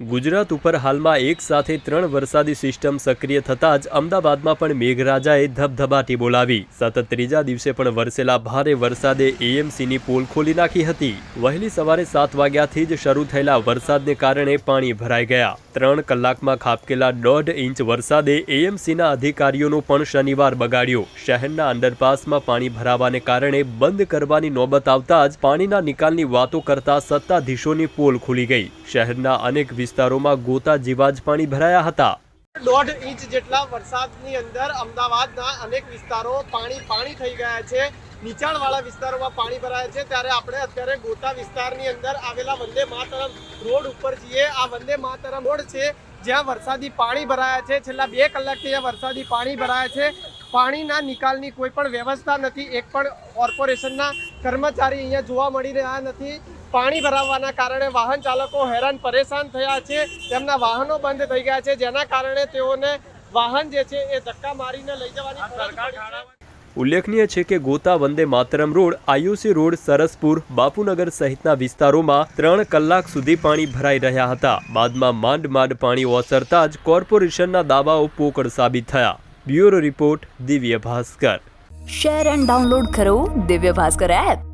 ગુજરાત ઉપર હાલમાં એક સાથે ત્રણ વરસાદી સિસ્ટમ સક્રિય થતાં જ અમદાવાદમાં પણ મેઘરાજાએ ધબધબાટી બોલાવી. સતત ત્રીજા દિવસે પણ વરસેલા ભારે વરસાદે એએમસીની પોલ ખોલી નાખી હતી. વહેલી સવારે સાત વાગ્યાથી જ શરૂ થયેલા વરસાદને કારણે પાણી ભરાઈ ગયા. ત્રણ કલાકમાં ખાબકેલા દોઢ ઇંચ વરસાદે એએમસીના અધિકારીઓનો પણ શનિવાર બગાડ્યો. શહેરના અંડરપાસમાં પાણી ભરાવાને કારણે બંધ કરવાની નોબત આવતા જ પાણીના નિકાલની વાતો કરતા સત્તાધીશોની પોલ ખુલી ગઈ. શહેરના અનેક વિસ્તારોમાં ગોતા જેવા જ પાણી ભરાયા હતા. દોઢ ઇંચ જેટલા વરસાદની અંદર અમદાવાદના અનેક વિસ્તારો પાણી પાણી થઈ ગયા છે. નીચાણવાળા વિસ્તારોમાં પાણી ભરાયા છે. ત્યારે આપણે અત્યારે ગોતા વિસ્તારની અંદર આવેલા વંદે માતરમ રોડ ઉપર છીએ. આ વંદે માતરમ રોડ છે, જ્યાં વરસાદી પાણી ભરાયા છે. છેલ્લા બે કલાકથી અહીંયા વરસાદી પાણી ભરાયા છે. પાણીના નિકાલની કોઈ પણ વ્યવસ્થા નથી. એક પણ કોર્પોરેશનના કર્મચારી અહીંયા જોવા મળી રહ્યા નથી. પાણી ભરાવાના કારણે વાહન ચાલકો હેરાન પરેશાન થયા છે. તેમના વાહનો બંધ થઈ ગયા છે જેના કારણે તેઓને વાહન જે છે એ ધક્કા મારીને લઈ જવાની ઉલ્લેખનીય છે કે ગોતા Vande Mataram road IOC road Saraspur Bapunagar સહિતના વિસ્તારોમાં ત્રણ કલાક સુધી પાણી ભરાઈ રહ્યા હતા. બાદમાં માંડ માંડ પાણી ઓસરતા જ કોર્પોરેશનના દાવાઓ પોકળ સાબિત થયા. Bureau report Divya Bhaskar. Share and download કરો દિવ્ય ભાસ્કર એપ